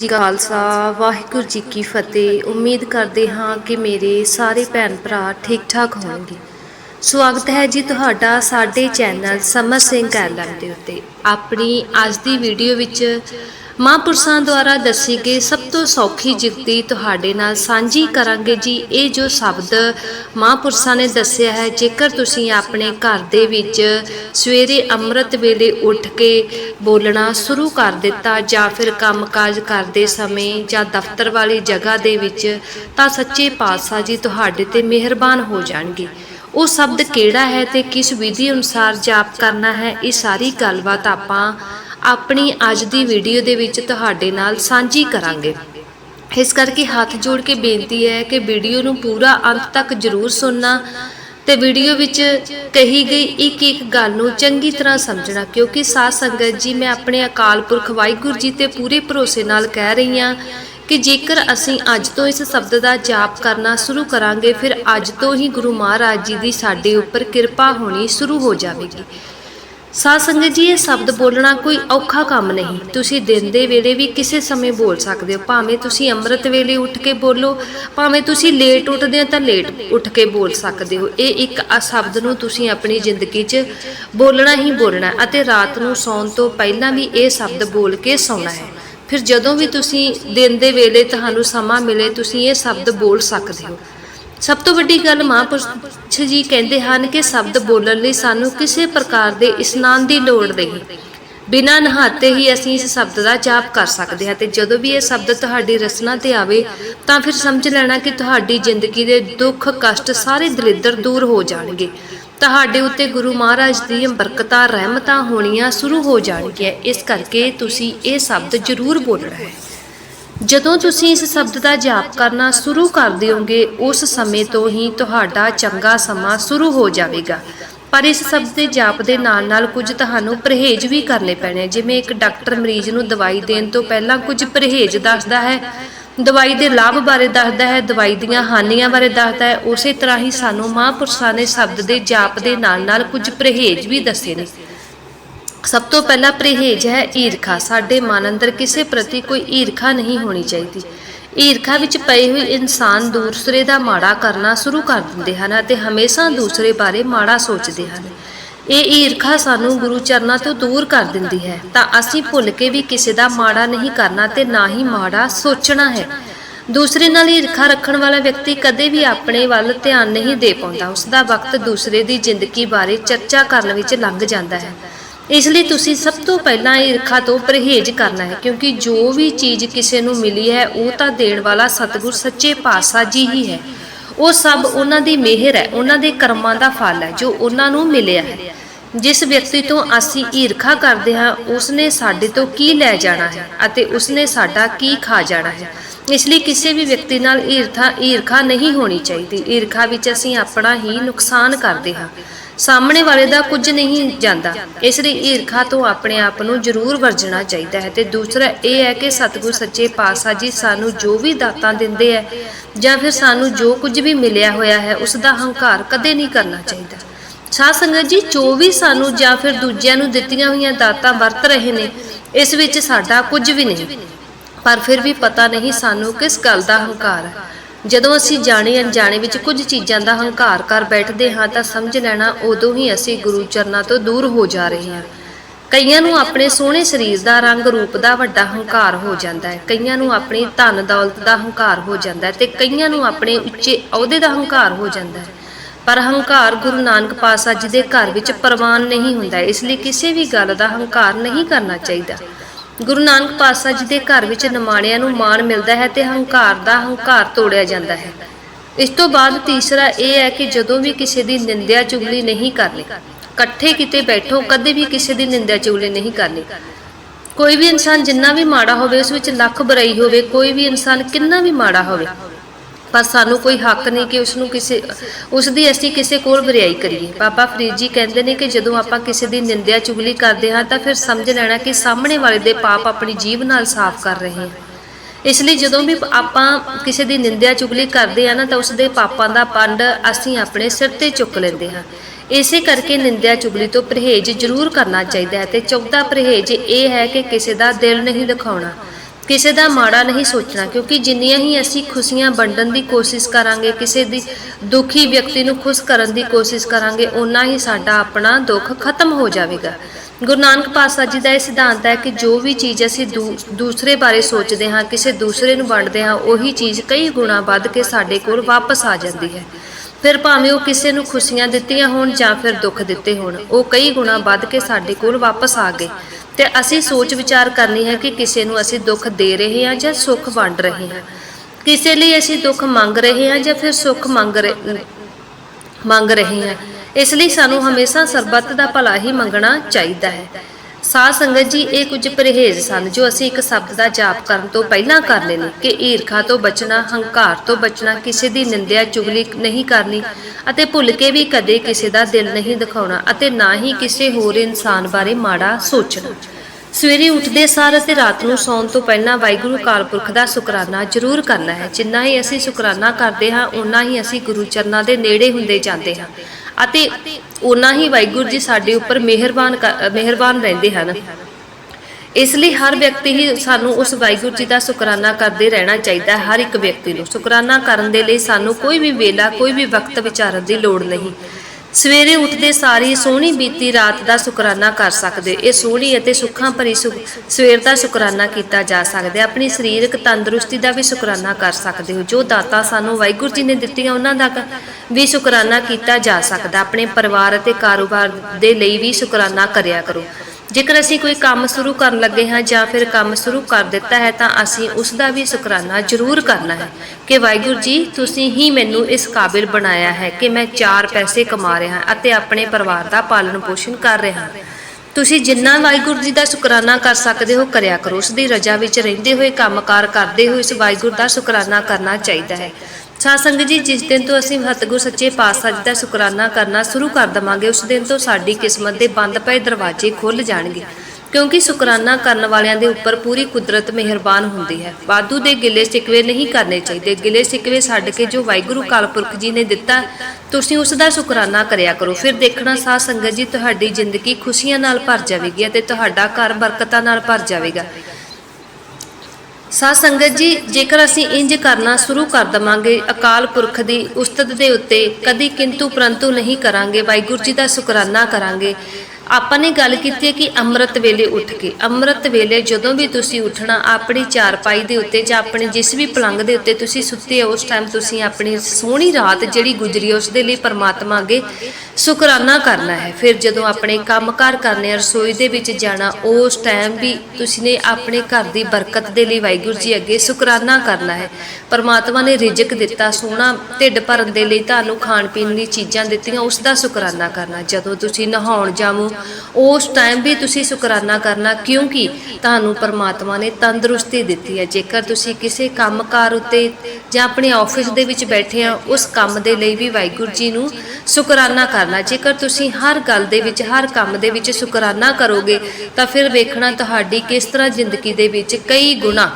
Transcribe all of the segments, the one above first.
ਜੀ ਕਾ ਖਾਲਸਾ, ਵਾਹਿਗੁਰੂ ਜੀ ਕੀ ਫਤਿਹ। ਉਮੀਦ ਕਰਦੇ ਹਾਂ ਕਿ ਮੇਰੇ ਸਾਰੇ ਭੈਣ ਭਰਾ ਠੀਕ ਠਾਕ ਹੋਣਗੇ। ਸਵਾਗਤ ਹੈ ਜੀ ਤੁਹਾਡਾ ਸਾਡੇ ਚੈਨਲ ਸਮਰ ਸਿੰਘ ਕੈਲਮ ਦੇ ਉੱਤੇ। ਆਪਣੀ ਅੱਜ ਦੀ ਵੀਡੀਓ ਵਿੱਚ ਮਹਾਂਪੁਰਸ਼ਾਂ ਦੁਆਰਾ ਦੱਸੀ ਗਈ ਸਭ ਤੋਂ ਸੌਖੀ ਜੁਗਤੀ ਤੁਹਾਡੇ ਨਾਲ ਸਾਂਝੀ ਕਰਾਂਗੇ ਜੀ। ਇਹ ਜੋ ਸ਼ਬਦ ਮਹਾਂਪੁਰਸ਼ਾਂ ਨੇ ਦੱਸਿਆ ਹੈ, ਜੇਕਰ ਤੁਸੀਂ ਆਪਣੇ ਘਰ ਦੇ ਵਿੱਚ ਸਵੇਰੇ ਅੰਮ੍ਰਿਤ ਵੇਲੇ ਉੱਠ ਕੇ ਬੋਲਣਾ ਸ਼ੁਰੂ ਕਰ ਦਿੱਤਾ ਜਾਂ ਫਿਰ ਕੰਮਕਾਜ ਕਰਦੇ ਸਮੇਂ ਜਾਂ ਦਫ਼ਤਰ ਵਾਲੀ ਜਗ੍ਹਾ ਦੇ ਵਿੱਚ, ਤਾਂ ਸੱਚੇ ਪਾਤਸ਼ਾਹ ਜੀ ਤੁਹਾਡੇ ਤੇ ਮਿਹਰਬਾਨ ਹੋ ਜਾਣਗੇ। ਉਹ ਸ਼ਬਦ ਕਿਹੜਾ ਹੈ ਤੇ ਕਿਸ ਵਿਧੀ ਅਨੁਸਾਰ ਜਾਪ ਕਰਨਾ ਹੈ, ਇਹ ਸਾਰੀ ਗੱਲਬਾਤ ਆਪਾਂ ਆਪਣੀ ਅੱਜ ਦੀ ਵੀਡੀਓ ਦੇ ਵਿੱਚ ਤੁਹਾਡੇ ਨਾਲ ਸਾਂਝੀ ਕਰਾਂਗੇ। ਇਸ ਕਰਕੇ ਹੱਥ ਜੋੜ ਕੇ ਬੇਨਤੀ ਹੈ ਕਿ ਵੀਡੀਓ ਨੂੰ ਪੂਰਾ ਅੰਤ ਤੱਕ ਜ਼ਰੂਰ ਸੁਣਨਾ ਤੇ ਵੀਡੀਓ ਵਿੱਚ ਕਹੀ ਗਈ ਇੱਕ ਇੱਕ ਗੱਲ ਨੂੰ ਚੰਗੀ ਤਰ੍ਹਾਂ ਸਮਝਣਾ, ਕਿਉਂਕਿ ਸਾਧ ਸੰਗਤ ਜੀ, ਮੈਂ ਆਪਣੇ ਅਕਾਲ ਪੁਰਖ ਵਾਹਿਗੁਰੂ ਜੀ ਤੇ ਪੂਰੇ ਭਰੋਸੇ ਨਾਲ ਕਹਿ ਰਹੀ ਹਾਂ ਕਿ ਜੇਕਰ ਅਸੀਂ ਅੱਜ ਤੋਂ ਇਸ ਸ਼ਬਦ ਦਾ ਜਾਪ ਕਰਨਾ ਸ਼ੁਰੂ ਕਰਾਂਗੇ, ਫਿਰ ਅੱਜ ਤੋਂ ਹੀ ਗੁਰੂ ਮਹਾਰਾਜ ਜੀ ਦੀ ਸਾਡੇ ਉੱਪਰ ਕਿਰਪਾ ਹੋਣੀ ਸ਼ੁਰੂ ਹੋ ਜਾਵੇਗੀ। ਸਾਧ ਸੰਗਤ ਜੀ, ਇਹ ਸ਼ਬਦ ਬੋਲਣਾ ਕੋਈ ਔਖਾ ਕੰਮ ਨਹੀਂ। ਤੁਸੀਂ ਦਿਨ ਦੇ ਵੇਲੇ ਵੀ ਕਿਸੇ ਸਮੇਂ ਬੋਲ ਸਕਦੇ ਹੋ। ਭਾਵੇਂ ਤੁਸੀਂ ਅੰਮ੍ਰਿਤ ਵੇਲੇ ਉੱਠ ਕੇ ਬੋਲੋ, ਭਾਵੇਂ ਤੁਸੀਂ ਲੇਟ ਉੱਠਦੇ ਹੋ ਤਾਂ ਲੇਟ ਉੱਠ ਕੇ ਬੋਲ ਸਕਦੇ ਹੋ। ਇਹ ਇੱਕ ਆ ਸ਼ਬਦ ਨੂੰ ਤੁਸੀਂ ਆਪਣੀ ਜ਼ਿੰਦਗੀ 'ਚ ਬੋਲਣਾ ਹੀ ਬੋਲਣਾ ਅਤੇ ਰਾਤ ਨੂੰ ਸੌਣ ਤੋਂ ਪਹਿਲਾਂ ਵੀ ਇਹ ਸ਼ਬਦ ਬੋਲ ਕੇ ਸੌਣਾ ਹੈ। ਫਿਰ ਜਦੋਂ ਵੀ ਤੁਸੀਂ ਦਿਨ ਦੇ ਵੇਲੇ ਤੁਹਾਨੂੰ ਸਮਾਂ ਮਿਲੇ, ਤੁਸੀਂ ਇਹ ਸ਼ਬਦ ਬੋਲ ਸਕਦੇ ਹੋ। ਸਭ ਤੋਂ ਵੱਡੀ ਗੱਲ ਮਹਾਂਪੁਰਸ਼ ਜੀ ਕਹਿੰਦੇ ਹਨ ਕਿ ਸ਼ਬਦ ਬੋਲਣ ਲਈ ਸਾਨੂੰ ਕਿਸੇ ਪ੍ਰਕਾਰ ਦੇ ਇਸ਼ਨਾਨ ਦੀ ਲੋੜ ਨਹੀਂ। ਬਿਨਾਂ ਨਹਾਤੇ ਹੀ ਅਸੀਂ ਇਸ ਸ਼ਬਦ ਦਾ ਜਾਪ ਕਰ ਸਕਦੇ ਹਾਂ ਤੇ ਜਦੋਂ ਵੀ ਇਹ ਸ਼ਬਦ ਤੁਹਾਡੀ ਰਸਨਾ ਤੇ ਆਵੇ ਤਾਂ ਫਿਰ ਸਮਝ ਲੈਣਾ ਕਿ ਤੁਹਾਡੀ ਜ਼ਿੰਦਗੀ ਦੇ ਦੁੱਖ, ਕਸ਼ਟ ਸਾਰੇ ਦਲਿੱਦਰ ਦੂਰ ਹੋ ਜਾਣਗੇ। ਤੁਹਾਡੇ ਉੱਤੇ ਗੁਰੂ ਮਹਾਰਾਜ ਦੀ ਬਰਕਤਾਂ, ਰਹਿਮਤਾਂ ਹੋਣੀਆਂ ਸ਼ੁਰੂ ਹੋ ਜਾਣਗੀਆਂ। ਇਸ ਕਰਕੇ ਤੁਸੀਂ ਇਹ ਸ਼ਬਦ ਜ਼ਰੂਰ ਬੋਲਣਾ ਹੈ। ਜਦੋਂ ਤੁਸੀਂ ਇਸ ਸ਼ਬਦ ਦਾ ਜਾਪ ਕਰਨਾ ਸ਼ੁਰੂ ਕਰ ਦਿਓਗੇ, ਉਸ ਸਮੇਂ ਤੋਂ ਹੀ ਤੁਹਾਡਾ ਚੰਗਾ ਸਮਾਂ ਸ਼ੁਰੂ ਹੋ ਜਾਵੇਗਾ। ਪਰ ਇਸ ਸ਼ਬਦ ਦੇ ਜਾਪ ਦੇ ਨਾਲ-ਨਾਲ ਕੁਝ ਤੁਹਾਨੂੰ ਪਰਹੇਜ਼ ਵੀ ਕਰਨੇ ਪੈਣੇ, ਜਿਵੇਂ ਇੱਕ ਡਾਕਟਰ ਮਰੀਜ਼ ਨੂੰ ਦਵਾਈ ਦੇਣ ਤੋਂ ਪਹਿਲਾਂ ਕੁਝ ਪਰਹੇਜ਼ ਦੱਸਦਾ ਹੈ। ਦਵਾਈ ਦੇ ਲਾਭ ਬਾਰੇ ਦੱਸਦਾ ਹੈ, ਦਵਾਈ ਦੀਆਂ ਹਾਨੀਆਂ ਬਾਰੇ ਦੱਸਦਾ ਹੈ। ਉਸੇ ਤਰ੍ਹਾਂ ਹੀ ਸਾਨੂੰ ਮਹਾਂਪੁਰਸ਼ਾਂ ਨੇ ਸ਼ਬਦ ਦੇ ਜਾਪ ਦੇ ਨਾਲ-ਨਾਲ ਕੁਝ ਪਰਹੇਜ਼ ਵੀ ਦੱਸੇ ਨੇ। ਸਭ ਤੋਂ ਪਹਿਲਾ ਪਰਹੇਜ਼ ਹੈ ਈਰਖਾ। ਸਾਡੇ ਮਨ ਅੰਦਰ ਕਿਸੇ ਪ੍ਰਤੀ ਕੋਈ ਈਰਖਾ ਨਹੀਂ ਹੋਣੀ ਚਾਹੀਦੀ। ਈਰਖਾ ਵਿੱਚ ਪਏ ਹੋਏ ਇਨਸਾਨ ਦੂਸਰੇ ਦਾ ਮਾੜਾ ਕਰਨਾ ਸ਼ੁਰੂ ਕਰ ਦਿੰਦੇ ਹਨ ਅਤੇ ਹਮੇਸ਼ਾ ਦੂਸਰੇ ਬਾਰੇ ਮਾੜਾ ਸੋਚਦੇ ਹਨ। ਇਹ ਈਰਖਾ ਸਾਨੂੰ ਗੁਰੂ ਚਰਨਾਂ ਤੋਂ ਦੂਰ ਕਰ ਦਿੰਦੀ ਹੈ। ਤਾਂ ਅਸੀਂ ਭੁੱਲ ਕੇ ਵੀ ਕਿਸੇ ਦਾ ਮਾੜਾ ਨਹੀਂ ਕਰਨਾ ਤੇ ਨਾ ਹੀ ਮਾੜਾ ਸੋਚਣਾ ਹੈ। ਦੂਸਰੇ ਨਾਲ ਈਰਖਾ ਰੱਖਣ ਵਾਲਾ ਵਿਅਕਤੀ ਕਦੇ ਵੀ ਆਪਣੇ ਵੱਲ ਧਿਆਨ ਨਹੀਂ ਦੇ ਪਾਉਂਦਾ। ਉਸ ਦਾ ਵਕਤ ਦੂਸਰੇ ਦੀ ਜ਼ਿੰਦਗੀ ਬਾਰੇ ਚਰਚਾ ਕਰਨ ਵਿੱਚ ਲੰਘ ਜਾਂਦਾ ਹੈ। ਇਸ ਲਈ ਤੁਸੀਂ ਸਭ ਤੋਂ ਪਹਿਲਾਂ ਈਰਖਾ ਤੋਂ ਪਰਹੇਜ਼ ਕਰਨਾ ਹੈ, ਕਿਉਂਕਿ ਜੋ ਵੀ ਚੀਜ਼ ਕਿਸੇ ਨੂੰ ਮਿਲੀ ਹੈ, ਉਹ ਤਾਂ ਦੇਣ ਵਾਲਾ ਸਤਿਗੁਰ ਸੱਚੇ ਪਾਤਸ਼ਾਹ ਜੀ ਹੀ ਹੈ। ਉਹ ਸਭ ਉਹਨਾਂ ਦੀ ਮਿਹਰ ਹੈ, ਉਹਨਾਂ ਦੇ ਕਰਮਾਂ ਦਾ ਫਲ ਹੈ, ਜੋ ਉਹਨਾਂ ਨੂੰ ਮਿਲਿਆ ਹੈ। ਜਿਸ ਵਿਅਕਤੀ ਤੋਂ ਅਸੀਂ ਈਰਖਾ ਕਰਦੇ ਹਾਂ, ਉਸਨੇ ਸਾਡੇ ਤੋਂ ਕੀ ਲੈ ਜਾਣਾ ਹੈ ਅਤੇ ਉਸਨੇ ਸਾਡਾ ਕੀ ਖਾ ਜਾਣਾ ਹੈ। ਇਸ ਲਈ ਕਿਸੇ ਵੀ ਵਿਅਕਤੀ ਨਾਲ ਈਰਖਾ ਈਰਖਾ ਨਹੀਂ ਹੋਣੀ ਚਾਹੀਦੀ। ਈਰਖਾ ਵਿੱਚ ਅਸੀਂ ਆਪਣਾ ਹੀ ਨੁਕਸਾਨ ਕਰਦੇ ਹਾਂ। ਸਾਹਮਣੇ ਵਾਲੇ ਦਾ ਕੁਝ ਨਹੀਂ ਜਾਂਦਾ। ਇਸ ਲਈ ਈਰਖਾ ਤੋਂ ਆਪਣੇ ਆਪ ਨੂੰ ਜ਼ਰੂਰ ਵਰਜਣਾ ਚਾਹੀਦਾ ਹੈ ਤੇ ਦੂਸਰਾ ਇਹ ਹੈ ਕਿ ਸਤਿਗੁਰ ਸੱਚੇ ਪਾਤਸ਼ਾਹ ਜੀ ਸਾਨੂੰ ਜੋ ਵੀ ਦਾਤਾਂ ਦਿੰਦੇ ਹੈ ਜਾਂ ਫਿਰ ਸਾਨੂੰ ਜੋ ਕੁਝ ਵੀ ਮਿਲਿਆ ਹੋਇਆ ਹੈ, ਉਸ ਦਾ ਹੰਕਾਰ ਕਦੇ ਨਹੀਂ ਕਰਨਾ ਚਾਹੀਦਾ। ਸਾਧ ਸੰਗਤ ਜੀ, ਜੋ ਵੀ ਸਾਨੂੰ ਜਾਂ ਫਿਰ ਦੂਜਿਆਂ ਨੂੰ ਦਿੱਤੀਆਂ ਹੋਈਆਂ ਦਾਤਾਂ ਵਰਤ ਰਹੇ ਨੇ, ਇਸ ਵਿੱਚ ਸਾਡਾ ਕੁਝ ਵੀ ਨਹੀਂ। ਪਰ ਫਿਰ ਵੀ ਪਤਾ ਨਹੀਂ ਸਾਨੂੰ ਕਿਸ ਗੱਲ ਦਾ ਹੰਕਾਰ ਹੈ। ਜਦੋਂ ਅਸੀਂ ਜਾਣੇ ਅਣਜਾਣੇ ਵਿੱਚ ਕੁਝ ਚੀਜ਼ਾਂ ਦਾ ਹੰਕਾਰ ਕਰ ਬੈਠਦੇ ਹਾਂ ਤਾਂ ਸਮਝ ਲੈਣਾ ਉਦੋਂ ਹੀ ਅਸੀਂ ਗੁਰੂ ਚਰਨਾਂ ਤੋਂ ਦੂਰ ਹੋ ਜਾ ਰਹੇ ਹਾਂ। ਕਈਆਂ ਨੂੰ ਆਪਣੇ ਸੋਹਣੇ ਸਰੀਰ ਦਾ ਰੰਗ ਰੂਪ ਦਾ ਵੱਡਾ ਹੰਕਾਰ ਹੋ ਜਾਂਦਾ ਹੈ। ਕਈਆਂ ਨੂੰ ਆਪਣੀ ਧਨ ਦੌਲਤ ਦਾ ਹੰਕਾਰ ਹੋ ਜਾਂਦਾ ਹੈ ਤੇ ਕਈਆਂ ਨੂੰ ਆਪਣੇ ਉੱਚੇ ਅਹੁਦੇ ਦਾ ਹੰਕਾਰ ਹੋ ਜਾਂਦਾ ਹੈ। ਪਰ ਹੰਕਾਰ ਗੁਰੂ ਨਾਨਕ ਪਾਤਸ਼ਾਹ ਜੀ ਦੇ ਘਰ ਵਿੱਚ ਪ੍ਰਵਾਨ ਨਹੀਂ ਹੁੰਦਾ। ਇਸ ਲਈ ਕਿਸੇ ਵੀ ਗੱਲ ਦਾ ਹੰਕਾਰ ਨਹੀਂ ਕਰਨਾ ਚਾਹੀਦਾ। ਗੁਰੂ ਨਾਨਕ ਪਾਤਸ਼ਾਹ ਜੀ ਦੇ ਘਰ ਵਿੱਚ ਨਿਮਾਣਿਆਂ ਨੂੰ ਮਾਣ ਮਿਲਦਾ ਹੈ ਤੇ ਹੰਕਾਰ ਦਾ ਹੰਕਾਰ ਤੋੜਿਆ ਜਾਂਦਾ ਹੈ। ਇਸ ਤੋਂ ਬਾਅਦ ਤੀਸਰਾ ਇਹ ਹੈ ਕਿ ਜਦੋਂ ਵੀ ਕਿਸੇ ਦੀ ਨਿੰਦਿਆ ਚੁਗਲੀ ਨਹੀਂ ਕਰਨੀ, ਇਕੱਠੇ ਕਿਤੇ ਬੈਠੋ, ਕਦੇ ਵੀ ਕਿਸੇ ਦੀ ਨਿੰਦਿਆ ਚੁਗਲੀ ਨਹੀਂ ਕਰਨੀ। ਕੋਈ ਵੀ ਇਨਸਾਨ ਜਿੰਨਾ ਵੀ ਮਾੜਾ ਹੋਵੇ, ਉਸ ਵਿੱਚ ਲੱਖ ਬੁਰਾਈ ਹੋਵੇ, ਕੋਈ ਵੀ ਇਨਸਾਨ ਕਿੰਨਾ ਵੀ ਮਾੜਾ ਹੋਵੇ ਪਰ ਸਾਨੂੰ ਕੋਈ ਹੱਕ ਨਹੀਂ ਕਿ ਉਸ ਨੂੰ ਕਿਸੇ ਉਸ ਦੀ ਅਸੀਂ ਕਿਸੇ ਕੋਲ ਵਰਿਆਈ ਕਰੀਏ। ਬਾਬਾ ਫਰੀਦ ਜੀ ਕਹਿੰਦੇ ਨੇ ਕਿ ਜਦੋਂ ਆਪਾਂ ਕਿਸੇ ਦੀ ਨਿੰਦਿਆ ਚੁਗਲੀ ਕਰਦੇ ਹਾਂ ਤਾਂ ਫਿਰ ਸਮਝ ਲੈਣਾ ਕਿ ਸਾਹਮਣੇ ਵਾਲੇ ਦੇ ਪਾਪ ਆਪਣੀ ਜੀਭ ਨਾਲ ਸਾਫ਼ ਕਰ ਰਹੇ ਹਾਂ। ਇਸ ਲਈ ਜਦੋਂ ਵੀ ਆਪਾਂ ਕਿਸੇ ਦੀ ਨਿੰਦਿਆ ਚੁਗਲੀ ਕਰਦੇ ਆ ਨਾ ਤਾਂ ਉਸ ਦੇ ਪਾਪਾਂ ਦਾ ਪੰਡ ਅਸੀਂ ਆਪਣੇ ਸਿਰ ਤੇ ਚੁੱਕ ਲੈਂਦੇ ਹਾਂ। ਇਸੇ ਕਰਕੇ ਨਿੰਦਿਆ ਚੁਗਲੀ ਤੋਂ ਪਰਹੇਜ਼ ਜ਼ਰੂਰ ਕਰਨਾ ਚਾਹੀਦਾ ਹੈ ਤੇ ਚੌਥਾ ਪਰਹੇਜ਼ ਇਹ ਹੈ ਕਿ ਕਿਸੇ ਦਾ ਦਿਲ ਨਹੀਂ ਦਿਖਾਉਣਾ। ਕਿਸੇ ਦਾ ਮਾੜਾ ਨਹੀਂ ਸੋਚਣਾ, ਕਿਉਂਕਿ ਜਿੰਨੀਆਂ ਹੀ ਅਸੀਂ ਖੁਸ਼ੀਆਂ ਵੰਡਣ ਦੀ ਕੋਸ਼ਿਸ਼ ਕਰਾਂਗੇ, ਕਿਸੇ ਦੀ ਦੁਖੀ ਵਿਅਕਤੀ ਨੂੰ ਖੁਸ਼ ਕਰਨ ਦੀ ਕੋਸ਼ਿਸ਼ ਕਰਾਂਗੇ, ਓਨਾ ਹੀ ਸਾਡਾ ਆਪਣਾ ਦੁੱਖ ਖਤਮ ਹੋ ਜਾਵੇਗਾ। ਗੁਰੂ ਨਾਨਕ ਪਾਤਸ਼ਾਹ ਜੀ ਦਾ ਇਹ ਸਿਧਾਂਤ ਹੈ ਕਿ ਜੋ ਵੀ ਚੀਜ਼ ਅਸੀਂ ਦੂ- ਦੂਸਰੇ ਬਾਰੇ ਸੋਚਦੇ ਹਾਂ, ਕਿਸੇ ਦੂਸਰੇ ਨੂੰ ਵੰਡਦੇ ਹਾਂ, ਉਹੀ ਚੀਜ਼ ਕਈ ਗੁਣਾ ਵੱਧ ਕੇ ਸਾਡੇ ਕੋਲ ਵਾਪਸ ਆ ਜਾਂਦੀ ਹੈ। ਫਿਰ ਭਾਵੇਂ ਉਹ ਕਿਸੇ ਨੂੰ ਖੁਸ਼ੀਆਂ ਦਿੱਤੀਆਂ ਹੋਣ ਜਾਂ ਫਿਰ ਦੁੱਖ ਦਿੱਤੇ ਹੋਣ, ਉਹ ਕਈ ਗੁਣਾ ਵੱਧ ਕੇ ਸਾਡੇ ਕੋਲ ਵਾਪਸ ਆ ਗਏ। ਤੇ ਅਸੀਂ ਸੋਚ ਵਿਚਾਰ ਕਰਨੀ ਹੈ ਕਿ ਕਿਸੇ ਨੂੰ ਅਸੀਂ ਦੁੱਖ ਦੇ ਰਹੇ ਹਾਂ ਜਾਂ ਸੁੱਖ ਵੰਡ ਰਹੇ ਹਾਂ। ਕਿਸੇ ਲਈ ਅਸੀਂ ਦੁੱਖ ਮੰਗ ਰਹੇ ਹਾਂ ਜਾਂ ਫਿਰ ਸੁੱਖ ਮੰਗ ਰਹੇ ਮੰਗ ਰਹੇ ਹਾਂ। ਇਸ ਲਈ ਸਾਨੂੰ ਹਮੇਸ਼ਾ ਸਰਬੱਤ ਦਾ ਭਲਾ ਹੀ ਮੰਗਣਾ ਚਾਹੀਦਾ ਹੈ। ਸਾਧ ਸੰਗਤ ਜੀ, ਇਹ ਕੁਝ ਪਰਹੇਜ਼ ਸਨ ਜੋ ਅਸੀਂ ਇੱਕ ਸ਼ਬਦ ਦਾ ਜਾਪ ਕਰਨ ਤੋਂ ਪਹਿਲਾਂ ਕਰ ਨੇ ਕਿ ਈਰਖਾ ਤੋਂ ਬਚਣਾ, ਹੰਕਾਰ ਤੋਂ ਬਚਣਾ, ਕਿਸੇ ਦੀ ਨਿੰਦਿਆ ਚੁਗਲੀ ਨਹੀਂ ਕਰਨੀ ਅਤੇ ਭੁੱਲ ਕੇ ਵੀ ਕਦੇ ਕਿਸੇ ਦਾ ਦਿਲ ਨਹੀਂ ਦਿਖਾਉਣਾ ਅਤੇ ਨਾ ਹੀ ਕਿਸੇ ਹੋਰ ਇਨਸਾਨ ਬਾਰੇ ਮਾੜਾ ਸੋਚਣਾ। ਸਵੇਰੇ ਉੱਠਦੇ ਸਾਰ ਅਤੇ ਰਾਤ ਨੂੰ ਸੌਣ ਤੋਂ ਪਹਿਲਾਂ ਵਾਹਿਗੁਰੂ ਅਕਾਲ ਪੁਰਖ ਦਾ ਸ਼ੁਕਰਾਨਾ ਜ਼ਰੂਰ ਕਰਨਾ ਹੈ। ਜਿੰਨਾ ਹੀ ਅਸੀਂ ਸ਼ੁਕਰਾਨਾ ਕਰਦੇ ਹਾਂ ਉਨਾ ਹੀ ਅਸੀਂ ਗੁਰੂ ਚਰਨਾਂ ਦੇ ਨੇੜੇ ਹੁੰਦੇ ਜਾਂਦੇ ਹਾਂ ਅਤੇ ਉਨਾ ਹੀ ਵਾਹਿਗੁਰੂ ਜੀ ਸਾਡੇ ਉੱਪਰ ਮਿਹਰਬਾਨ ਕਰ- ਮਿਹਰਬਾਨ ਰਹਿੰਦੇ ਹਨ। ਇਸ ਲਈ ਹਰ ਵਿਅਕਤੀ ਹੀ ਸਾਨੂੰ ਉਸ ਵਾਹਿਗੁਰੂ ਜੀ ਦਾ ਸ਼ੁਕਰਾਨਾ ਕਰਦੇ ਰਹਿਣਾ ਚਾਹੀਦਾ ਹੈ, ਹਰ ਇੱਕ ਵਿਅਕਤੀ ਨੂੰ। ਸ਼ੁਕਰਾਨਾ ਕਰਨ ਦੇ ਲਈ ਸਾਨੂੰ ਕੋਈ ਵੀ ਵੇਲਾ, ਕੋਈ ਵੀ ਵਕਤ ਵਿਚਾਰਨ ਦੀ ਲੋੜ ਨਹੀਂ। ਸਵੇਰੇ ਉੱਠਦੇ ਸਾਰੀ ਸੋਹਣੀ ਬੀਤੀ ਰਾਤ ਦਾ ਸ਼ੁਕਰਾਨਾ ਕਰ ਸਕਦੇ। ਇਹ ਸੋਹਣੀ ਅਤੇ ਸੁੱਖਾਂ ਭਰੀ ਸਵੇਰ ਦਾ ਸ਼ੁਕਰਾਨਾ ਕੀਤਾ ਜਾ ਸਕਦਾ। ਆਪਣੀ ਸਰੀਰਕ ਤੰਦਰੁਸਤੀ ਦਾ ਵੀ ਸ਼ੁਕਰਾਨਾ ਕਰ ਸਕਦੇ ਹੋ। ਜੋ ਦਾਤਾ ਸਾਨੂੰ ਵਾਹਿਗੁਰੂ ਜੀ ਨੇ ਦਿੱਤੀਆਂ, ਉਹਨਾਂ ਦਾ ਵੀ ਸ਼ੁਕਰਾਨਾ ਕੀਤਾ ਜਾ ਸਕਦਾ। ਆਪਣੇ ਪਰਿਵਾਰ ਅਤੇ ਕਾਰੋਬਾਰ ਦੇ ਲਈ ਵੀ ਸ਼ੁਕਰਾਨਾ ਕਰਿਆ ਕਰੋ। ਜੇਕਰ ਅਸੀਂ ਕੋਈ ਕੰਮ ਸ਼ੁਰੂ ਕਰਨ ਲੱਗੇ ਹਾਂ ਜਾਂ ਫਿਰ ਕੰਮ ਸ਼ੁਰੂ ਕਰ ਦਿੱਤਾ ਹੈ ਤਾਂ ਅਸੀਂ ਉਸ ਦਾ ਵੀ ਸ਼ੁਕਰਾਨਾ ਜ਼ਰੂਰ ਕਰਨਾ ਹੈ ਕਿ ਵਾਹਿਗੁਰੂ ਜੀ, ਤੁਸੀਂ ਹੀ ਮੈਨੂੰ ਇਸ ਕਾਬਿਲ ਬਣਾਇਆ ਹੈ ਕਿ ਮੈਂ ਚਾਰ ਪੈਸੇ ਕਮਾ ਰਿਹਾ ਅਤੇ ਆਪਣੇ ਪਰਿਵਾਰ ਦਾ ਪਾਲਣ ਪੋਸ਼ਣ ਕਰ ਰਿਹਾ ਤੁਸੀਂ ਜਿੰਨਾ ਵਾਹਿਗੁਰੂ ਜੀ ਦਾ ਸ਼ੁਕਰਾਨਾ ਕਰ ਸਕਦੇ ਹੋ, ਕਰਿਆ ਕਰੋ। ਉਸ ਦੀ ਰਜਾ ਵਿੱਚ ਰਹਿੰਦੇ ਹੋਏ, ਕੰਮਕਾਰ ਕਰਦੇ ਹੋਏ ਇਸ ਵਾਹਿਗੁਰੂ ਦਾ ਸ਼ੁਕਰਾਨਾ ਕਰਨਾ ਚਾਹੀਦਾ ਹੈ। ਸਾਧ ਸੰਗਤ ਜੀ, ਜਿਸ ਦਿਨ ਤੋਂ ਅਸੀਂ ਸਤਿਗੁਰ ਸੱਚੇ ਪਾਤਸ਼ਾਹ ਜੀ ਦਾ ਸ਼ੁਕਰਾਨਾ ਕਰਨਾ ਸ਼ੁਰੂ ਕਰ ਦਵਾਂਗੇ, ਉਸ ਦਿਨ ਤੋਂ ਸਾਡੀ ਕਿਸਮਤ ਦੇ ਬੰਦ ਪਏ ਦਰਵਾਜ਼ੇ ਖੁੱਲ ਜਾਣਗੇ। ਕਿਉਂਕਿ ਸ਼ੁਕਰਾਨਾ ਕਰਨ ਵਾਲਿਆਂ ਦੇ ਉੱਪਰ ਪੂਰੀ ਕੁਦਰਤ ਮਿਹਰਬਾਨ ਹੁੰਦੀ ਹੈ। ਵਾਧੂ ਦੇ ਗਿਲੇ ਸਿਕਵੇ ਨਹੀਂ ਕਰਨੇ ਚਾਹੀਦੇ। ਗਿਲੇ ਸਿਕਵੇ ਛੱਡ ਕੇ ਜੋ ਵਾਹਿਗੁਰੂ ਕਾਲਪੁਰਖ ਜੀ ਨੇ ਦਿੱਤਾ, ਤੁਸੀਂ ਉਸ ਦਾ ਸ਼ੁਕਰਾਨਾ ਕਰਿਆ ਕਰੋ। ਫਿਰ ਦੇਖਣਾ, ਸਾਧ ਸੰਗਤ ਜੀ, ਤੁਹਾਡੀ ਜ਼ਿੰਦਗੀ ਖੁਸ਼ੀਆਂ ਨਾਲ ਭਰ ਜਾਵੇਗੀ ਅਤੇ ਤੁਹਾਡਾ ਘਰ ਬਰਕਤਾਂ ਨਾਲ ਭਰ ਜਾਵੇਗਾ। ਸਾਧ ਸੰਗਤ ਜੀ, ਜੇਕਰ ਅਸੀਂ ਇੰਜ ਕਰਨਾ ਸ਼ੁਰੂ ਕਰ ਦਵਾਂਗੇ, ਅਕਾਲ ਪੁਰਖ ਦੀ ਉਸਤਤ ਦੇ ਉੱਤੇ ਕਦੀ ਕਿੰਤੂ ਪਰੰਤੂ ਨਹੀਂ ਕਰਾਂਗੇ, ਵਾਹਿਗੁਰੂ ਜੀ ਦਾ ਸ਼ੁਕਰਾਨਾ ਕਰਾਂਗੇ। ਆਪਾਂ ਨੇ ਗੱਲ ਕੀਤੀ ਹੈ ਕਿ ਅੰਮ੍ਰਿਤ ਵੇਲੇ ਉੱਠ ਕੇ। ਅੰਮ੍ਰਿਤ ਵੇਲੇ ਜਦੋਂ ਵੀ ਤੁਸੀਂ ਉੱਠਣਾ, ਆਪਣੀ ਚਾਰਪਾਈ ਦੇ ਉੱਤੇ ਜਾਂ ਆਪਣੇ ਜਿਸ ਵੀ ਪਲੰਗ ਦੇ ਉੱਤੇ ਤੁਸੀਂ ਸੁੱਤੇ ਹੋ, ਉਸ ਟਾਈਮ ਤੁਸੀਂ ਆਪਣੀ ਸੋਹਣੀ ਰਾਤ ਜਿਹੜੀ ਗੁਜ਼ਰੀ ਉਸ ਦੇ ਲਈ ਪਰਮਾਤਮਾ ਅੱਗੇ ਸ਼ੁਕਰਾਨਾ ਕਰਨਾ ਹੈ। ਫਿਰ ਜਦੋਂ ਆਪਣੇ ਕੰਮਕਾਰ ਕਰਨੇ ਰਸੋਈ ਦੇ ਵਿੱਚ ਜਾਣਾ, ਉਸ ਟਾਈਮ ਵੀ ਤੁਸੀਂ ਨੇ ਆਪਣੇ ਘਰ ਦੀ ਬਰਕਤ ਦੇ ਲਈ ਵਾਹਿਗੁਰੂ ਜੀ ਅੱਗੇ ਸ਼ੁਕਰਾਨਾ ਕਰਨਾ ਹੈ। ਪਰਮਾਤਮਾ ਨੇ ਰਿਜ਼ਕ ਦਿੱਤਾ, ਸੋਹਣਾ ਢਿੱਡ ਭਰਨ ਦੇ ਲਈ ਤੁਹਾਨੂੰ ਖਾਣ ਪੀਣ ਦੀ ਚੀਜ਼ਾਂ ਦਿੱਤੀਆਂ ਉਸ ਦਾ ਸ਼ੁਕਰਾਨਾ ਕਰਨਾ। ਜਦੋਂ ਤੁਸੀਂ ਨਹਾਉਣ ਜਾਵੋ ਉਸ ਟਾਈਮ ਵੀ ਤੁਸੀਂ ਸ਼ੁਕਰਾਨਾ ਕਰਨਾ, ਕਿਉਂਕਿ ਤੁਹਾਨੂੰ ਪਰਮਾਤਮਾ ਨੇ ਤੰਦਰੁਸਤੀ ਦਿੱਤੀ ਹੈ। ਜੇਕਰ ਤੁਸੀਂ ਕਿਸੇ ਕੰਮਕਾਰ ਉੱਤੇ ਜਾਂ ਆਪਣੇ ਆਫਿਸ ਦੇ ਵਿੱਚ ਬੈਠੇ ਆ, ਉਸ ਕੰਮ ਦੇ ਲਈ ਵੀ ਵਾਹਿਗੁਰੂ ਜੀ ਨੂੰ ਸ਼ੁਕਰਾਨਾ ਕਰਨਾ। ਜੇਕਰ ਤੁਸੀਂ ਹਰ ਗੱਲ ਦੇ ਵਿੱਚ, ਹਰ ਕੰਮ ਦੇ ਵਿੱਚ ਸ਼ੁਕਰਾਨਾ ਕਰੋਗੇ, ਤਾਂ ਫਿਰ ਵੇਖਣਾ ਤੁਹਾਡੀ ਕਿਸ ਤਰ੍ਹਾਂ ਜ਼ਿੰਦਗੀ ਦੇ ਵਿੱਚ ਕਈ ਗੁਣਾ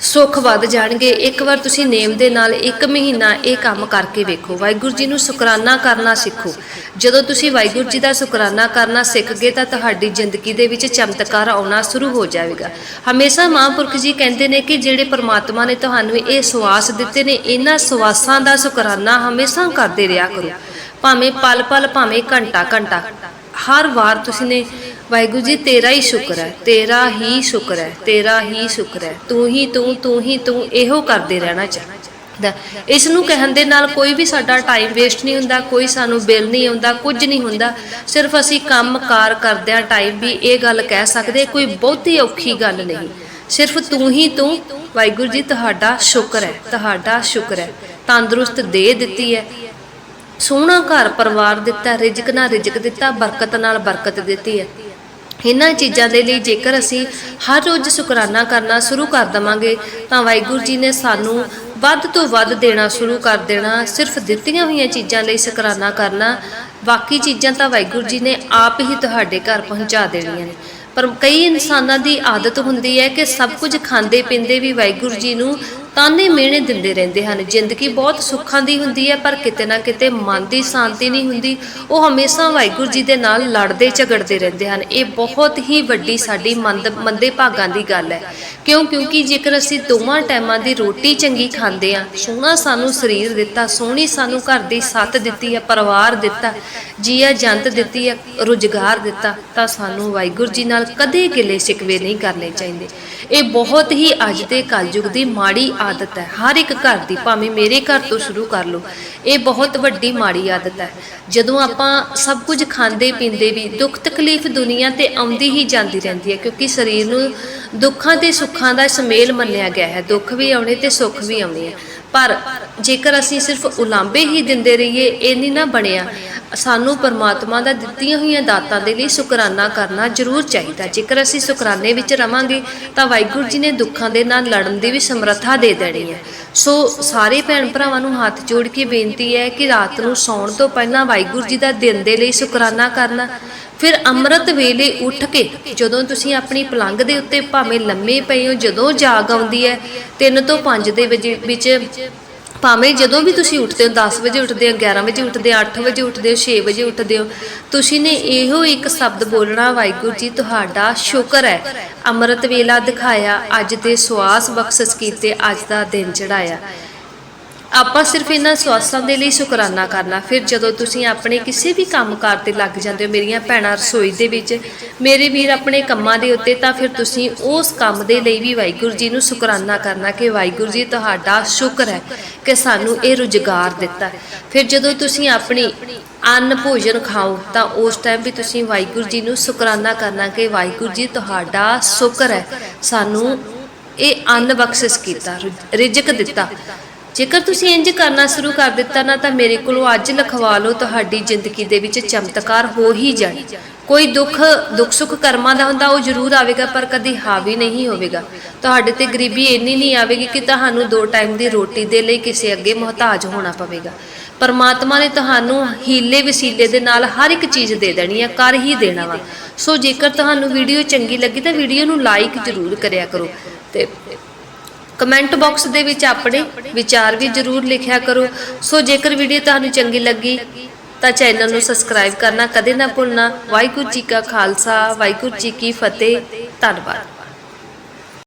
ਸੁੱਖ ਵੱਧ ਜਾਣਗੇ। ਇੱਕ ਵਾਰ ਤੁਸੀਂ ਨੇਮ ਦੇ ਨਾਲ ਇੱਕ ਮਹੀਨਾ ਇਹ ਕੰਮ ਕਰਕੇ ਵੇਖੋ। ਵਾਹਿਗੁਰੂ ਜੀ ਨੂੰ ਸ਼ੁਕਰਾਨਾ ਕਰਨਾ ਸਿੱਖੋ। ਜਦੋਂ ਤੁਸੀਂ ਵਾਹਿਗੁਰੂ ਜੀ ਦਾ ਸ਼ੁਕਰਾਨਾ ਕਰਨਾ ਸਿੱਖ ਗਏ ਤਾਂ ਤੁਹਾਡੀ ਜ਼ਿੰਦਗੀ ਦੇ ਵਿੱਚ ਚਮਤਕਾਰ ਆਉਣਾ ਸ਼ੁਰੂ ਹੋ ਜਾਵੇਗਾ। ਹਮੇਸ਼ਾ ਮਹਾਂਪੁਰਖ ਜੀ ਕਹਿੰਦੇ ਨੇ ਕਿ ਜਿਹੜੇ ਪਰਮਾਤਮਾ ਨੇ ਤੁਹਾਨੂੰ ਇਹ ਸਵਾਸ ਦਿੱਤੇ ਨੇ, ਇਹਨਾਂ ਸਵਾਸਾਂ ਦਾ ਸ਼ੁਕਰਾਨਾ ਹਮੇਸ਼ਾ ਕਰਦੇ ਰਿਹਾ ਕਰੋ। ਭਾਵੇਂ ਪਲ ਪਲ ਭਾਵੇਂ ਘੰਟਾ ਘੰਟਾ ਹਰ ਵਾਰ ਤੁਸੀਂ ਨੇ ਵਾਹਿਗੁਰੂ ਜੀ, ਤੇਰਾ ਹੀ ਸ਼ੁਕਰ ਹੈ, ਤੇਰਾ ਹੀ ਸ਼ੁਕਰ ਹੈ, ਤੇਰਾ ਹੀ ਸ਼ੁਕਰ ਹੈ। ਤੂੰ ਹੀ, ਤੂੰ ਤੂੰ ਹੀ, ਤੂੰ ਇਹੋ ਕਰਦੇ ਰਹਿਣਾ ਚਾਹੀਦਾ। ਇਸ ਨੂੰ ਕਹਿਣ ਦੇ ਨਾਲ ਕੋਈ ਵੀ ਸਾਡਾ ਟਾਈਮ ਵੇਸਟ ਨਹੀਂ ਹੁੰਦਾ, ਕੋਈ ਸਾਨੂੰ ਬਿੱਲ ਨਹੀਂ ਆਉਂਦਾ, ਕੁਝ ਨਹੀਂ ਹੁੰਦਾ। ਸਿਰਫ ਅਸੀਂ ਕੰਮ-ਕਾਰ ਕਰਦਿਆਂ ਟਾਈਮ ਵੀ ਇਹ ਗੱਲ ਕਹਿ ਸਕਦੇ, ਕੋਈ ਬਹੁਤੀ ਔਖੀ ਗੱਲ ਨਹੀਂ। ਸਿਰਫ ਤੂੰ ਹੀ, ਤੂੰ, ਵਾਹਿਗੁਰੂ ਜੀ, ਤੁਹਾਡਾ ਸ਼ੁਕਰ ਹੈ, ਤੁਹਾਡਾ ਸ਼ੁਕਰ ਹੈ। ਤੰਦਰੁਸਤ ਦੇ ਦਿੱਤੀ ਹੈ। ਸੋਹਣਾ ਘਰ ਪਰਿਵਾਰ ਦਿੱਤਾ, ਰਿਜ਼ਕ ਨਾਲ ਰਿਜ਼ਕ ਦਿੱਤਾ, ਬਰਕਤ ਨਾਲ ਬਰਕਤ ਦਿੱਤੀ ਹੈ। ਇਹਨਾਂ ਚੀਜ਼ਾਂ ਦੇ ਲਈ ਜੇਕਰ ਅਸੀਂ ਹਰ ਰੋਜ਼ ਸ਼ੁਕਰਾਨਾ ਕਰਨਾ ਸ਼ੁਰੂ ਕਰ ਦਵਾਂਗੇ, ਤਾਂ ਵਾਹਿਗੁਰੂ ਜੀ ਨੇ ਸਾਨੂੰ ਵੱਧ ਤੋਂ ਵੱਧ ਦੇਣਾ ਸ਼ੁਰੂ ਕਰ ਦੇਣਾ, ਸਿਰਫ ਦਿੱਤੀਆਂ ਹੋਈਆਂ ਚੀਜ਼ਾਂ ਲਈ ਸ਼ੁਕਰਾਨਾ ਕਰਨਾ। ਬਾਕੀ ਚੀਜ਼ਾਂ ਤਾਂ ਵਾਹਿਗੁਰੂ ਜੀ ਨੇ ਆਪ ਹੀ ਤੁਹਾਡੇ ਘਰ ਪਹੁੰਚਾ ਦੇਣੀਆਂ ਨੇ। ਪਰ ਕਈ ਇਨਸਾਨਾਂ ਦੀ ਆਦਤ ਹੁੰਦੀ ਹੈ ਕਿ ਸਭ ਕੁਝ ਖਾਂਦੇ ਪੀਂਦੇ ਵੀ ਵਾਹਿਗੁਰੂ ਜੀ ਨੂੰ ਤਾਨੇ ਮਿਹਣੇ ਦਿੰਦੇ ਰਹਿੰਦੇ ਹਨ। ਜ਼ਿੰਦਗੀ ਬਹੁਤ ਸੁੱਖਾਂ ਦੀ ਹੁੰਦੀ ਹੈ, ਪਰ ਕਿਤੇ ਨਾ ਕਿਤੇ ਮਨ ਦੀ ਸ਼ਾਂਤੀ ਨਹੀਂ ਹੁੰਦੀ। ਉਹ ਹਮੇਸ਼ਾ ਵਾਹਿਗੁਰੂ ਜੀ ਦੇ ਨਾਲ ਲੜਦੇ, ਝਗੜਦੇ ਰਹਿੰਦੇ ਹਨ। ਇਹ ਬਹੁਤ ਹੀ ਵੱਡੀ ਸਾਡੀ ਮੰਦ, ਮੰਦੇ ਭਾਗਾਂ ਦੀ ਗੱਲ ਹੈ। ਕਿਉਂ? ਕਿਉਂਕਿ ਜੇਕਰ ਅਸੀਂ ਦੋਵਾਂ ਟਾਈਮਾਂ ਦੀ ਰੋਟੀ ਚੰਗੀ ਖਾਂਦੇ ਆ ਸੋਹਣਾ ਸਾਨੂੰ ਸਰੀਰ ਦਿੱਤਾ, ਸੋਹਣੀ ਸਾਨੂੰ ਘਰ ਦੀ ਸੱਤ ਦਿੱਤੀ ਹੈ, ਪਰਿਵਾਰ ਦਿੱਤਾ, ਜੀਆ ਜੰਤ ਦਿੱਤੀ ਹੈ, ਰੁਜ਼ਗਾਰ ਦਿੱਤਾ, ਤਾਂ ਸਾਨੂੰ ਵਾਹਿਗੁਰੂ ਜੀ ਨਾਲ ਕਦੇ ਗਿਲੇ ਸ਼ਿਕਵੇ ਨਹੀਂ ਕਰਨੇ ਚਾਹੀਦੇ। ਇਹ ਬਹੁਤ ਹੀ ਅੱਜ ਦੇ ਕਲਯੁਗ ਦੀ ਮਾੜੀ ਆਦਤ ਹੈ। ਹਰ ਇੱਕ ਘਰ ਦੀ, ਭਾਵੇਂ ਮੇਰੇ ਘਰ ਤੋਂ ਸ਼ੁਰੂ ਕਰ ਲਓ, ਇਹ ਬਹੁਤ ਵੱਡੀ, ਮਾੜੀ ਆਦਤ ਹੈ। ਜਦੋਂ ਆਪਾਂ ਸਭ ਕੁਝ ਖਾਂਦੇ, ਪੀਂਦੇ ਵੀ ਦੁੱਖ ਤਕਲੀਫ ਦੁਨੀਆ ਤੇ ਆਉਂਦੀ ਹੀ ਜਾਂਦੀ ਰਹਿੰਦੀ ਹੈ, ਕਿਉਂਕਿ ਸਰੀਰ ਨੂੰ ਦੁੱਖਾਂ ਤੇ ਸੁੱਖਾਂ ਦਾ ਸਮੇਲ ਮੰਨਿਆ ਗਿਆ ਹੈ। ਦੁੱਖ ਵੀ ਆਉਣੇ ਤੇ ਸੁੱਖ ਵੀ ਆਉਣੇ ਆ ਪਰ ਜੇਕਰ ਅਸੀਂ ਸਿਰਫ ਉਲਾਂਬੇ ਹੀ ਦਿੰਦੇ ਰਹੀਏ, ਇਹ ਨਹੀਂ ਨਾ ਬਣਿਆ। ਸਾਨੂੰ ਪਰਮਾਤਮਾ ਦਾ ਦਿੱਤੀਆਂ ਹੋਈਆਂ ਦਾਤਾਂ ਦੇ ਲਈ ਸ਼ੁਕਰਾਨਾ ਕਰਨਾ ਜ਼ਰੂਰ ਚਾਹੀਦਾ। ਜੇਕਰ ਅਸੀਂ ਸ਼ੁਕਰਾਨੇ ਵਿੱਚ ਰਵਾਂਗੇ, ਤਾਂ ਵਾਹਿਗੁਰੂ ਜੀ ਨੇ ਦੁੱਖਾਂ ਦੇ ਨਾਲ ਲੜਨ ਦੀ ਵੀ ਸਮਰੱਥਾ ਦੇ ਦੇਣੀ ਹੈ। ਸੋ ਸਾਰੇ ਭੈਣ ਭਰਾਵਾਂ ਨੂੰ ਹੱਥ ਜੋੜ ਕੇ ਬੇਨਤੀ ਹੈ ਕਿ ਰਾਤ ਨੂੰ ਸੌਣ ਤੋਂ ਪਹਿਲਾਂ ਵਾਹਿਗੁਰੂ ਜੀ ਦਾ ਦਿਨ ਦੇ ਲਈ ਸ਼ੁਕਰਾਨਾ ਕਰਨਾ। ਫਿਰ ਅੰਮ੍ਰਿਤ ਵੇਲੇ ਉੱਠ ਕੇ ਜਦੋਂ ਤੁਸੀਂ ਆਪਣੀ ਪਲੰਗ ਦੇ ਉੱਤੇ ਭਾਵੇਂ ਲੰਮੇ ਪਏ ਹੋ, ਜਦੋਂ ਜਾਗ ਆਉਂਦੀ ਹੈ 3 ਤੋਂ 5 ਦੇ ਵਜੇ ਵਿੱਚ ਭਾਵੇਂ ਜਦੋਂ ਵੀ ਤੁਸੀਂ ਉੱਠਦੇ ਹੋ 10 ਵਜੇ ਉੱਠਦੇ ਹੋ 11 ਵਜੇ ਉੱਠਦੇ ਹੋ 8 ਵਜੇ ਉੱਠਦੇ ਹੋ 6 ਵਜੇ ਉੱਠਦੇ ਹੋ, ਤੁਸੀਂ ਨੇ ਇਹੋ ਇੱਕ ਸ਼ਬਦ ਬੋਲਣਾ ਵਾਹਿਗੁਰੂ ਜੀ, ਤੁਹਾਡਾ ਸ਼ੁਕਰ ਹੈ। ਅੰਮ੍ਰਿਤ ਵੇਲਾ ਦਿਖਾਇਆ, ਅੱਜ ਦੇ ਸਵਾਸ ਬਖਸ਼ਿਸ਼ ਕੀਤੇ, ਅੱਜ ਦਾ ਦਿਨ ਚੜਾਇਆ ਆਪਾਂ ਸਿਰਫ ਇਹਨਾਂ ਸਵਾਸਾਂ ਦੇ ਲਈ ਸ਼ੁਕਰਾਨਾ ਕਰਨਾ। ਫਿਰ ਜਦੋਂ ਤੁਸੀਂ ਆਪਣੇ ਕਿਸੇ ਵੀ ਕੰਮਕਾਰ ਤੇ ਲੱਗ ਜਾਂਦੇ ਹੋ, ਮੇਰੀਆਂ ਭੈਣਾਂ ਰਸੋਈ ਦੇ ਵਿੱਚ, ਮੇਰੇ ਵੀਰ ਆਪਣੇ ਕੰਮਾਂ ਦੇ ਉੱਤੇ, ਤਾਂ ਫਿਰ ਤੁਸੀਂ ਉਸ ਕੰਮ ਦੇ ਲਈ ਵੀ ਵਾਹਿਗੁਰੂ ਜੀ ਨੂੰ ਸ਼ੁਕਰਾਨਾ ਕਰਨਾ ਕਿ ਵਾਹਿਗੁਰੂ ਜੀ ਤੁਹਾਡਾ ਸ਼ੁਕਰ ਹੈ ਕਿ ਸਾਨੂੰ ਇਹ ਰੁਜ਼ਗਾਰ ਦਿੱਤਾ ਫਿਰ ਜਦੋਂ ਤੁਸੀਂ ਆਪਣੀ ਅੰਨ ਭੋਜਨ ਖਾਓ, ਤਾਂ ਉਸ ਟਾਈਮ ਵੀ ਤੁਸੀਂ ਵਾਹਿਗੁਰੂ ਜੀ ਨੂੰ ਸ਼ੁਕਰਾਨਾ ਕਰਨਾ ਕਿ ਵਾਹਿਗੁਰੂ ਜੀ ਤੁਹਾਡਾ ਸ਼ੁਕਰ ਹੈ। ਸਾਨੂੰ ਇਹ ਅੰਨ ਬਖਸ਼ਿਸ਼ ਕੀਤਾ ਰਿਜ਼ਕ ਦਿੱਤਾ। ਜੇਕਰ ਤੁਸੀਂ ਇੰਜ ਕਰਨਾ ਸ਼ੁਰੂ ਕਰ ਦਿੱਤਾ ਨਾ ਤਾਂ ਮੇਰੇ ਕੋਲੋਂ ਅੱਜ ਲਿਖਵਾ ਲਓ, ਤੁਹਾਡੀ ਜ਼ਿੰਦਗੀ ਦੇ ਵਿੱਚ ਚਮਤਕਾਰ ਹੋ ਹੀ ਜਾਣੀ। ਕੋਈ ਦੁੱਖ ਦੁੱਖ ਸੁੱਖ ਕਰਮਾਂ ਦਾ ਹੁੰਦਾ, ਉਹ ਜ਼ਰੂਰ ਆਵੇਗਾ, ਪਰ ਕਦੀ ਹਾਵੀ ਨਹੀਂ ਹੋਵੇਗਾ। ਤੁਹਾਡੇ ਤੇ ਗਰੀਬੀ ਇੰਨੀ ਨਹੀਂ ਆਵੇਗੀ ਕਿ ਤੁਹਾਨੂੰ ਦੋ ਟਾਈਮ ਦੀ ਰੋਟੀ ਦੇ ਲਈ ਕਿਸੇ ਅੱਗੇ ਮੁਹਤਾਜ ਹੋਣਾ ਪਵੇਗਾ। ਪਰਮਾਤਮਾ ਨੇ ਤੁਹਾਨੂੰ ਹੀਲੇ ਵਸੀਲੇ ਦੇ ਨਾਲ ਹਰ ਇੱਕ ਚੀਜ਼ ਦੇ ਦੇਣੀ ਹੈ ਕਰ ਹੀ ਦੇਣਾ ਵਾ। ਸੋ ਜੇਕਰ ਤੁਹਾਨੂੰ ਵੀਡੀਓ ਚੰਗੀ ਲੱਗੀ ਤਾਂ ਵੀਡੀਓ ਨੂੰ ਲਾਈਕ ਜ਼ਰੂਰ ਕਰਿਆ ਕਰੋ ਤੇ ਕਮੈਂਟ ਬਾਕਸ ਦੇ ਵਿੱਚ ਆਪਣੇ ਵਿਚਾਰ ਵੀ ਜਰੂਰ ਲਿਖਿਆ ਕਰੋ। ਸੋ ਜੇਕਰ ਵੀਡੀਓ ਤੁਹਾਨੂੰ ਚੰਗੀ ਲੱਗੀ, ਤਾਂ ਚੈਨਲ ਨੂੰ ਸਬਸਕ੍ਰਾਈਬ ਕਰਨਾ ਕਦੇ ਨਾ ਭੁੱਲਣਾ। ਵਾਹਿਗੁਰੂ ਜੀ ਕਾ ਖਾਲਸਾ, ਵਾਹਿਗੁਰੂ ਜੀ ਕੀ ਫਤਿਹ। ਧੰਨਵਾਦ।